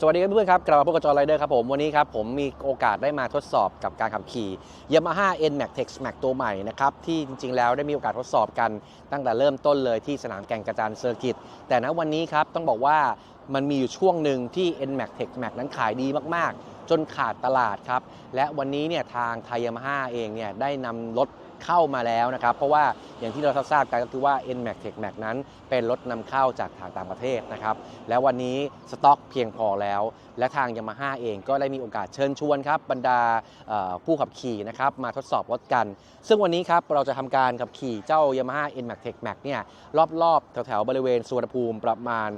สวัสดีครับเพื่อนครับกลับมาพบกับจอร์ไรเดอร์ครับผม วันนี้ครับผมมีโอกาสได้มาทดสอบกับการขับขี่ Yamaha NMAX Tex Max ตัวใหม่นะครับ ที่จริงๆ แล้วได้มีโอกาสทดสอบกันตั้งแต่เริ่มต้นเลยที่สนามแก่งกระจานเซอร์กิตแต่ณวันนี้ครับต้องบอกว่ามันมีอยู่ช่วงหนึ่งที่ NMAX Tex Max นั้นขายดีมากๆ จนขาดตลาดครับ และวันนี้เนี่ยทางไทย Yamaha เองเนี่ยได้นำรถ เข้ามาแล้วนะครับ เพราะว่าอย่างที่เราทราบกันก็คือว่า NMAX Tex Max นั้นเป็นรถนำเข้าจากทางต่างประเทศนะครับ แล้ววันนี้สต็อกเพียงพอแล้ว และทางยามาฮ่าเองก็ได้มีโอกาสเชิญชวนครับบรรดาผู้ขับขี่นะครับมาทดสอบรถกัน ซึ่งวันนี้ครับเราจะทำการขับขี่เจ้า Yamaha NMAX Tech Max เนี่ยรอบๆ แถวๆบริเวณสุวรรณภูมิประมาณ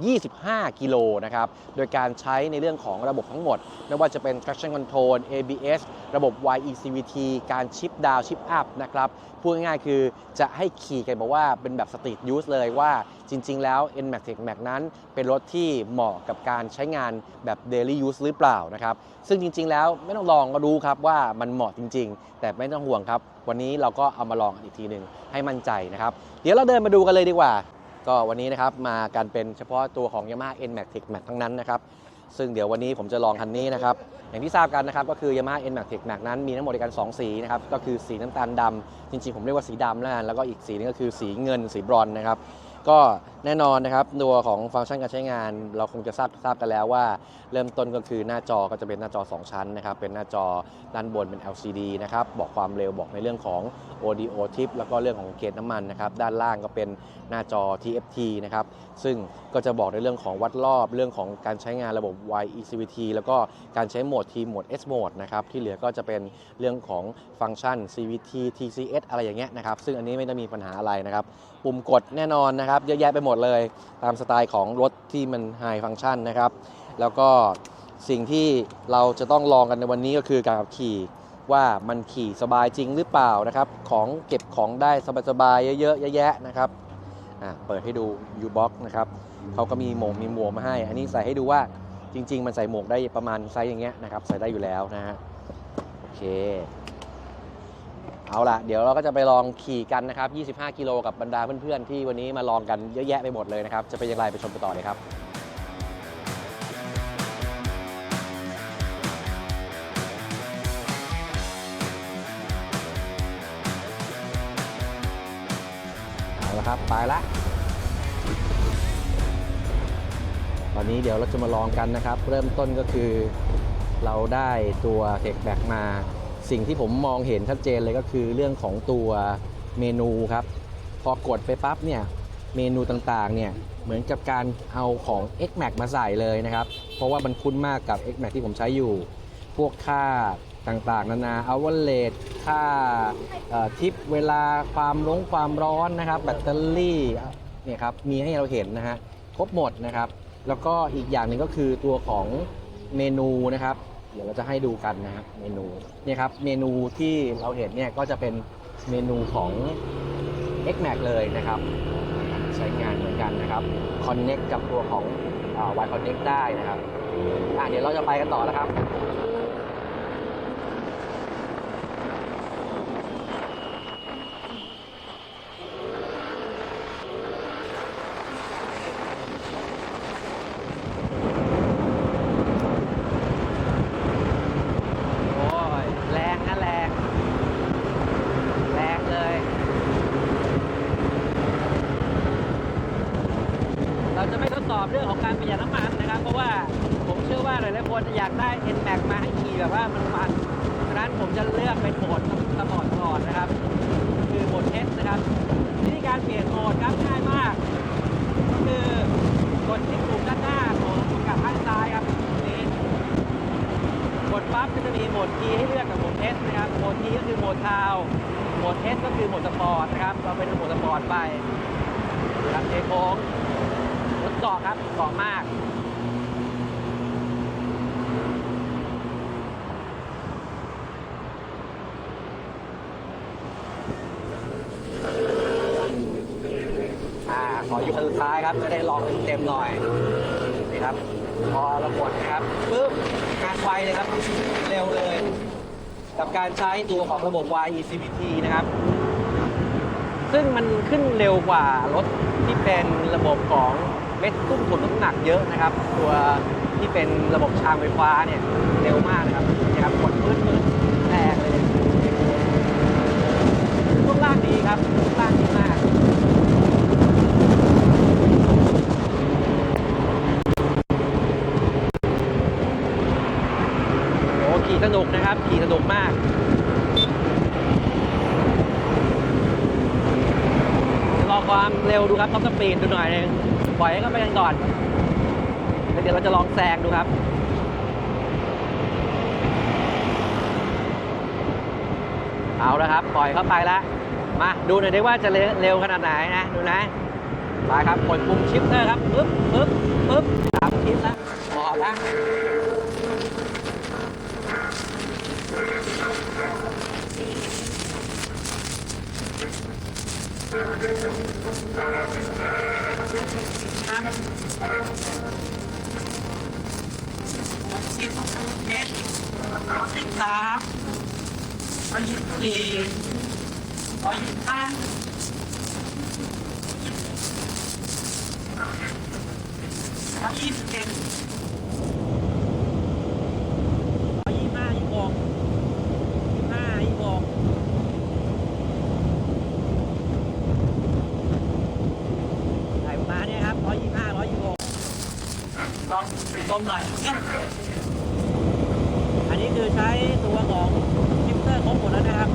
25 กิโลนะครับ โดยการใช้ในเรื่องของระบบทั้งหมด ไม่ว่าจะเป็น traction control ABS ระบบ YECVT การชิปดาวชิปอัพนะครับ พูดง่ายๆคือจะให้ขี่กันบอกว่าเป็นแบบสตรีทยูสเลยว่าจริง ๆ แล้ว NMAX Tech Max นั้นเป็นรถที่เหมาะกับการใช้งานแบบ daily use หรือเปล่านะครับ ซึ่งจริง ๆ แล้วไม่ต้องลองก็รู้ครับว่ามันเหมาะจริง ๆ แต่ไม่ต้องห่วงครับ วันนี้เราก็เอามาลองอีกทีหนึ่งให้มั่นใจนะครับ เดี๋ยวเราเดินมาดูกันเลยดีกว่า ก็วันนี้นะครับมากันเป็นเฉพาะตัวของ Yamaha NMAX Tech Max ทั้งนั้นนะครับ ซึ่งเดี๋ยววันนี้ผมจะลองคันนี้นะครับ อย่างที่ทราบกันนะครับก็คือ Yamaha NMAX Tech Max นั้นมีทั้งหมดด้วยกัน2สีนะครับก็คือสีน้ำตาลดำจริงๆ ผมเรียกว่าสีดำแล้วกันแล้วก็อีกสีนึงก็คือสีเงินสีบรอนซ์นะครับ ก็แน่นอนนะครับตัวของฟังก์ชันการใช้งาน เราคงจะทราบทราบกันแล้วว่า เริ่มต้นก็คือหน้าจอก็จะเป็นหน้าจอ 2 ชั้นนะครับเป็นหน้าจอด้านบนเป็น LCD นะครับบอกความเร็วบอกในเรื่องของ Audio Tip แล้วก็เรื่องของเกจน้ำมันนะครับด้านล่างก็เป็นหน้าจอ TFT นะครับซึ่งก็จะบอกในเรื่องของวัดรอบเรื่องของการใช้งานระบบ YECVT แล้วก็การใช้โหมด T โหมด S โหมดนะครับที่เหลือก็จะเป็นเรื่องของฟังก์ชัน CVT TCS อะไรอย่างเงี้ยนะครับซึ่งอันนี้ไม่ได้มีปัญหาอะไรนะครับปุ่มกดแน่นอนนะครับเยอะแยะไปหมดเลย ตามสไตล์ของรถที่มันไฮฟังชันนะครับ แล้วก็สิ่งที่เราจะต้องลองกันในวันนี้ก็คือการขับขี่ว่ามันขี่สบายจริงหรือเปล่านะครับ ของเก็บของได้สบายๆเยอะๆแยะๆนะครับเปิดให้ดู U-Box นะครับเขาก็มีหมวกมีหมวกมาให้ อันนี้ใส่ให้ดูว่าจริง ๆ มันใส่หมวกได้ประมาณไซส์อย่างเงี้ยนะครับ ใส่ได้อยู่แล้วนะฮะโอเค เอาล่ะ เดี๋ยวเราก็จะไปลองขี่กันนะครับ 25 กิโลกับบรรดาเพื่อนๆ ที่วันนี้มาลองกันเยอะแยะไปหมดเลยนะครับ จะเป็นอย่างไรไปชมกันต่อเลยครับเอาละครับ ไปละ ตอนนี้เดี๋ยวเราจะมาลองกันนะครับ เริ่มต้นก็คือเราได้ตัวเทคแบ็กมา สิ่งที่ผมมองเห็นชัดเจนเลยก็คือเรื่องของตัวเมนูครับ พอกดไปปั๊บเนี่ยเมนูต่างๆเนี่ยเหมือนกับการเอาของ X Max มาใส่เลยนะครับ เพราะว่ามันคุ้นมากกับ X Max ที่ผมใช้อยู่ พวกค่าต่างๆ นานาเอาวันเลทค่าทิปเวลาความร้งความร้อนนะครับ แบตเตอรี่เนี่ยครับมีให้เราเห็นนะฮะครบหมดนะครับ แล้วก็อีกอย่างหนึ่งก็คือตัวของเมนูนะครับ เดี๋ยวเราจะให้ดูกันนะครับเมนูเนี่ยครับเมนูที่เราเห็นเนี่ยก็จะเป็นเมนูของ X Max เลยนะครับ ใช้งานเหมือนกันนะครับ Connect กับตัวของอ่า Y Connect ได้นะครับอะเดี๋ยวเราจะไปกันต่อแล้วครับ โอ้ย แรงนะแรง แรงเลย เราจะไม่ทดสอบเรื่องของ การประหยัดน้ำมันนะครับ เพราะว่าผมเชื่อว่าหลายๆคนอยากได้ n m a x มาให้ขี่แบบว่ามันมันฉะนั้นผมจะเลือกเป็นโหมดสปอร์ตก่อนนะครับ คือโหมดเทสนะครับวิธีการเปลี่ยนโหมดครับง่ายมาก ก็คือกดที่ปุ่มด้านหน้าของกับข้างซ้ายครับนี้กดปั๊บก็จะมีโหมด T ให้เลือกกับโหมด S นะครับโหมด T ก็คือโหมดทาวโหมด S ก็คือโหมดสปอร์ตนะครับ เราเป็นโหมดสปอร์ตไปนะครับเทโค้ง เกาะครับเกาะมาก อ่า ขออยู่คันสุดท้ายครับ จะได้ลองเต็มๆหน่อย นี่ครับ พอเรากดนะครับปึ๊บงานไวเลยครับ เร็วเลย กับการใช้ตัวของระบบ YECVT นะครับซึ่งมันขึ้นเร็วกว่ารถที่เป็นระบบของ เม็ดตุ้มถ่วงน้ำหนักเยอะนะครับ ตัวที่เป็นระบบชามไฟฟ้าเนี่ยเร็วมากนะครับนะครับกดปื๊ดปื๊ดแรงเลยช่วงล่างดีครับช่วงล่างดีมากโอ้ขี่สนุกนะครับขี่สนุกมากรอความเร็วดูครับท็อปสปีดดูหน่อยนึง ปล่อยให้เขาไปกันก่อนแล้วเดี๋ยวเราจะลองแซงดูครับเอาและครับ ปล่อยเข้าไปแล้วมาดูหน่อยได้ว่าจะเร็วขนาดไหนนะ ดูนะไปครับกดปุ่มชิปเตอร์ครับปึ๊บปึ๊บปึ๊บสามชิปแล้วหมอบแล้ว สิบสามร้อยยี่สิบสี่ร้อยยี่สิบห้าร้อยยี่สิบเจ็ดร้อยยี่สิบห้ายี่สิบหกยี่สิบห้ายี่สิบหกใส่ประมาณเนี้ยครับร้อยยี่สิบห้าร้อยยี่สิบหกล องต้มหน่อยอันนี้คือใช้ตัวของชิปเตอร์ครบหมดแล้วนะครับ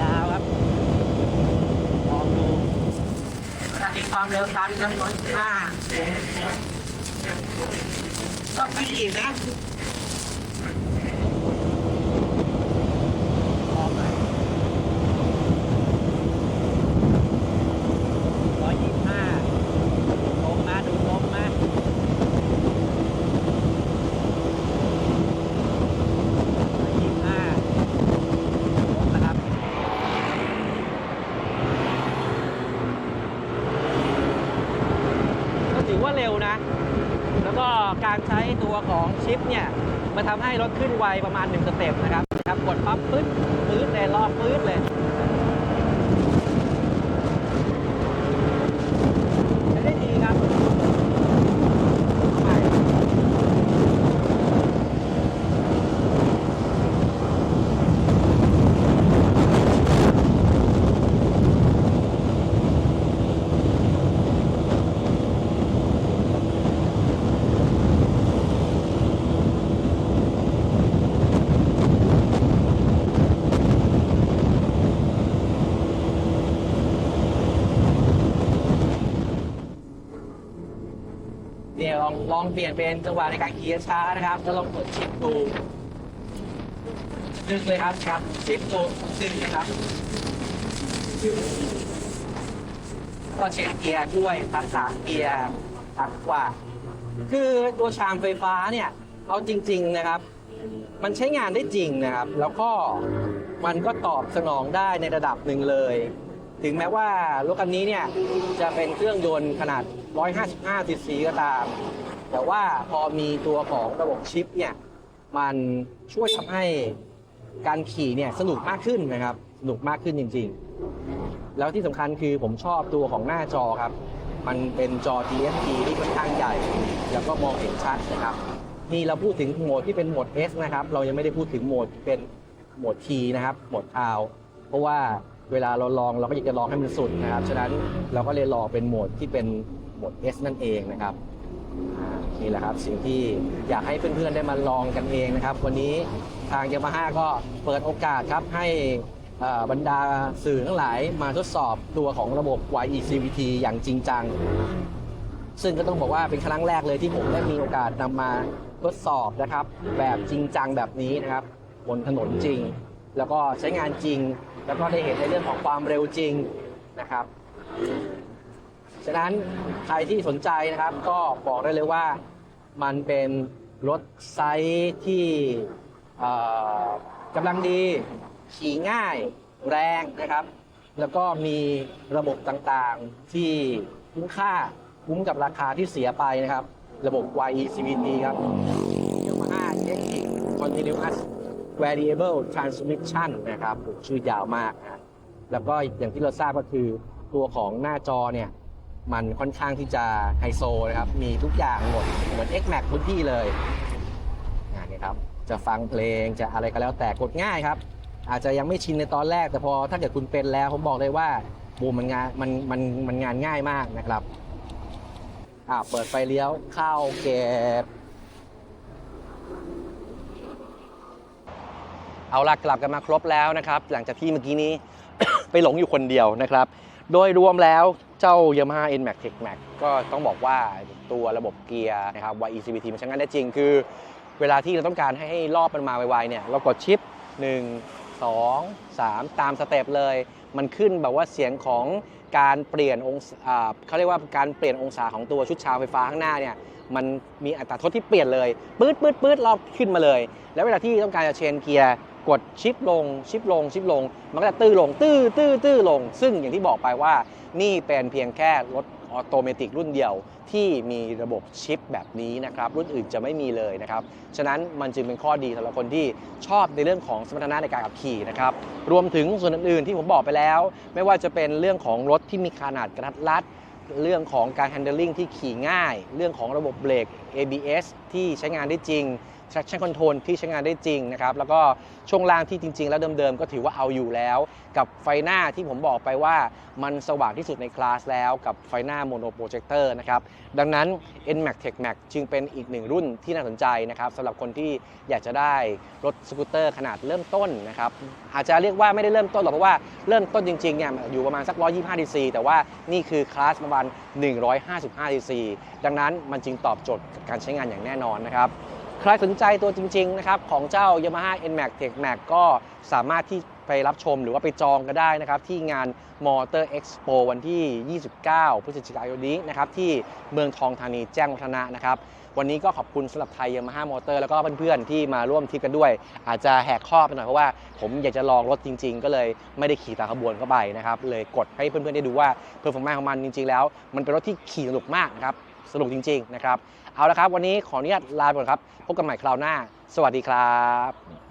ยาวๆครับลองดูขณะที่ความเร็วตามจำนวนห้าก็ไปอีกนะออกไปร้อยยี่สิบห้า ลงมาดูลงมายี่ห้าลงนะครับ ก็ถือว่าเร็วนะ แล้วก็การใช้ตัวของชิปเนี่ย มัน ทำให้รถขึ้นไวประมาณ1สเต็ปนะครับนะครับกดปั๊บปึ๊ดปื๊ดเลยรอบปื๊ดเลยใช้ได้ดีครับใหม่เดี๋ยวล องลองเปลี่ยนเป็นจังหวะในการขี่ช้านะครับแล้วลองกดชิปดูดึงเลยครับครับชิปดูดึงนะครับก็เช็คเกียร์ด้วยตัดสามเกียร์ตัดกว่า คือตัวชามไฟฟ้าเนี่ยเอาจริง ๆนะครับ มันใช้งานได้จริงนะครับ แล้วก็มันก็ตอบสนองได้ในระดับหนึ่งเลย ถึงแม้ว่ารถคันนี้เนี่ยจะเป็นเครื่องยนต์ขนาด 155ซีซีก็ตาม แต่ว่าพอมีตัวของระบบชิปเนี่ย มันช่วยทำให้การขี่เนี่ยสนุกมากขึ้นนะครับ สนุกมากขึ้นจริง ๆ แล้วที่สำคัญคือผมชอบตัวของหน้าจอครับ มันเป็นจอ TFT ที่ค่อนข้างใหญ่ แล้วก็มองเห็นชัดนะครับ นี่เราพูดถึงโหมดที่เป็นโหมด S นะครับ เรายังไม่ได้พูดถึงโหมดที่เป็นโหมด T นะครับ โหมด R เพราะว่าเวลาเราลองเราก็อยากจะลองให้มันสุดนะครับ ฉะนั้นเราก็เลยลองเป็นโหมดที่เป็น หมด S นั่นเองนะครับนี่แหละครับสิ่งที่อยากให้เพื่อนๆได้มาลองกันเองนะครับ วันนี้ทางยามาฮ่าก็เปิดโอกาสครับให้บรรดาสื่อทั้งหลายมาทดสอบตัวของระบบ YECVT อย่างจริงจัง ซึ่งก็ต้องบอกว่าเป็นครั้งแรกเลยที่ผมได้มีโอกาสนำมาทดสอบนะครับ แบบจริงจังแบบนี้นะครับ บนถนนจริง แล้วก็ใช้งานจริง แล้วก็ได้เห็นในเรื่องของความเร็วจริงนะครับ ฉะนั้นใครที่สนใจนะครับ ก็บอกได้เลยว่ามันเป็นรถไซส์ที่กำลังดี ขี่ง่ายแรงนะครับ แล้วก็มีระบบต่างๆที่คุ้มค่าคุ้มกับราคาที่เสียไปนะครับ ระบบ YECVT ครับ Yamaha Electric Continuous Variable Transmission นะครับชื่อยาวมากนะแล้วก็อย่างที่เราทราบก็คือตัวของหน้าจอเนี่ย มันค่อนข้างที่จะไฮโซนะครับ มีทุกอย่างหมด เหมือน X Max พื้นที่เลยงานนี้ครับ จะฟังเพลงจะอะไรก็แล้วแต่กดง่ายครับ อาจจะยังไม่ชินในตอนแรก แต่พอถ้าเกิดคุณเป็นแล้ว ผมบอกเลยว่าบูมมันงานมันมันมันงานง่ายมากนะครับอ่าเปิดไฟเลี้ยวเข้าเก็บเอาล่ะกลับกันมาครบแล้วนะครับ หลังจากที่เมื่อกี้นี้ ไปหลงอยู่คนเดียวนะครับ โดยรวมแล้ว เจ้า Yamaha NMAX Tech Max ก็ต้องบอกว่าตัวระบบเกียร์นะครับ YECVT มันใช้งานได้จริง คือเวลาที่เราต้องการให้ให้รอบมันมาไวๆเนี่ยเรากดชิป 1 2 3 ตามสเต็ปเลย มันขึ้นแบบว่าเสียงของการเปลี่ยนองศาเขาเรียกว่าการเปลี่ยนองศาของตัวชุดชาวไฟฟ้าข้างหน้าเนี่ยมันมีอัตราทดที่เปลี่ยนเลยปื๊ดปื๊ดปื๊ดรอบขึ้นมาเลย แล้วเวลาที่ต้องการจะเชนเกียร์ กดชิปลงชิปลงชิปลง มันก็จะตื้อลง ตื้อตื้อตื้อลง ซึ่งอย่างที่บอกไปว่า นี่เป็นเพียงแค่รถออโตเมติกรุ่นเดียวที่มีระบบชิปแบบนี้นะครับ รุ่นอื่นจะไม่มีเลยนะครับ ฉะนั้นมันจึงเป็นข้อดีสำหรับคนที่ชอบในเรื่องของสมรรถนะในการขับขี่นะครับ รวมถึงส่วนอื่นๆที่ผมบอกไปแล้ว ไม่ว่าจะเป็นเรื่องของรถที่มีขนาดกระทัดรัดเรื่องของการ handling ที่ขี่ง่าย เรื่องของระบบเบรก ABS ที่ใช้งานได้จริง traction control ที่ใช้งานได้จริงนะครับ แล้วก็ช่วงล่างที่จริง ๆ แล้วเดิมๆ ก็ถือว่าเอาอยู่แล้ว กับไฟหน้าที่ผมบอกไปว่ามันสว่างที่สุดในคลาสแล้วกับไฟหน้าโมโนโปรเจคเตอร์นะครับ ดังนั้น NMAX Tech Max จึงเป็นอีกหนึ่งรุ่นที่น่าสนใจนะครับสำหรับคนที่อยากจะได้รถสกูตเตอร์ขนาดเริ่มต้นนะครับ อาจจะเรียกว่าไม่ได้เริ่มต้นหรอกเพราะว่าเริ่มต้นจริงๆเนี่ยอยู่ประมาณสัก 125 cc แต่ว่านี่คือคลาสประมาณ 155 cc ดังนั้นมันจึงตอบโจทย์กับการใช้งานอย่างแน่นอนนะครับ ใครสนใจตัวจริงๆนะครับของเจ้า Yamaha NMAX Tech Max ก็สามารถที่ไปรับชมหรือว่าไปจองก็ได้นะครับที่งาน Motor Expo วันที่ 29 พฤศจิกายนนี้นะครับที่เมืองทองธานีแจ้งวัฒนะนะครับ วันนี้ก็ขอบคุณสำหรับไทย Yamaha Motor แล้วก็เพื่อนๆที่มาร่วมทริปกันด้วย อาจจะแหกข้อไปหน่อยเพราะว่าผมอยากจะลองรถจริง ๆ ก็เลยไม่ได้ขี่ตามขบวนเข้าไปนะครับเลยกดให้เพื่อนๆได้ดูว่าเพอร์ฟอร์แมนซ์ของมันจริง ๆ แล้ว มันเป็นรถที่ขี่สนุกมากนะครับ สนุกจริง ๆ นะครับ เอาละครับ วันนี้ขออนุญาตลาไปก่อนครับ พบกันใหม่คราวหน้า สวัสดีครับ